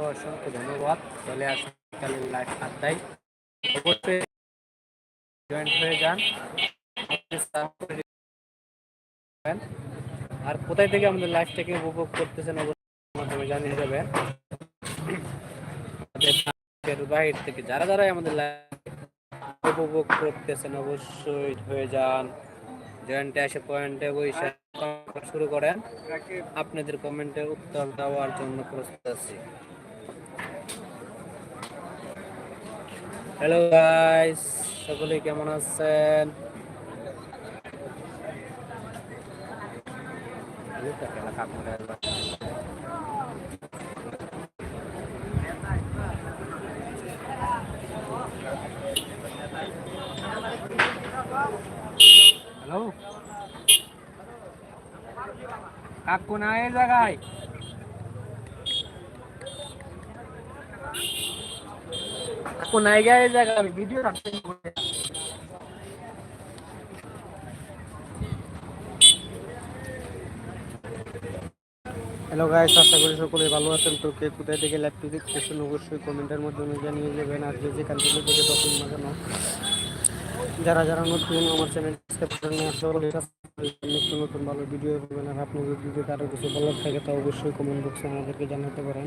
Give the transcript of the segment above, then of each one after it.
অসংখ্য অসংখ্য ধন্যবাদ। চলে আসুন কালের লাইভ আড্ডায়। অবশ্যই জয়েন্ট হয়ে যান। আর কোথায় থেকে আমাদের লাইফটাকে উপভোগ করতেছেন অবশ্যই মাধ্যমে জানিয়ে যাবেন বাহির থেকে যারা যারা আমাদের লাইফ উপভোগ করতেছেন অবশ্যই হয়ে যান। জয়েন্টে এসে পয়েন্টে বসে শুরু করেন। আপনাদের কমেন্টের উত্তর দেওয়ার জন্য প্রস্তুত আছি। হ্যালো গাইস সকলে কেমন আছেন হ্যালো কাকু না এই জায়গায় গা জায়গায় আমি ভিডিও হ্যালো গাইস আশা করি সকলে ভালো আছেন। তো কে কোথায় থেকে লাইভটি দেখতেছেন অবশ্যই কমেন্টের মাধ্যমে জানিয়ে যাবেন আর যে যেখান থেকে তখন না কেন, যারা যারা নতুন আমার চ্যানেল নতুন নতুন ভালো ভিডিও পাবেন। আর আপনি যদি ভিডিওতে আরও কিছু ভালো থাকে, তা অবশ্যই কমেন্ট বক্সে আমাদেরকে জানাতে পারেন।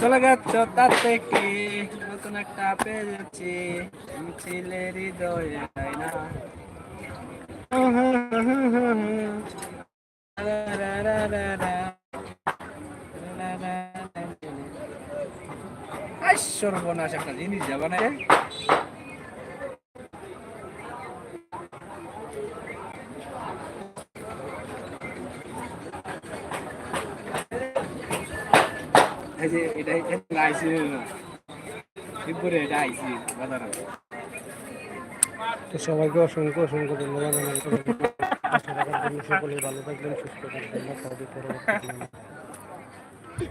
চলে গেছ তাতে কি? নতুন একটা পেয়েছি। ছেলের হৃদয় না সর্বনাশ একটা জিনিস যাবে না যে এটা এটা আইসি না বিপরে এটা আইসি বাজারে। তো সবাইকে অসংখ্য অসংখ্য ধন্যবাদ। সকলেই ভালো থাকবেন, সুস্থ থাকবেন।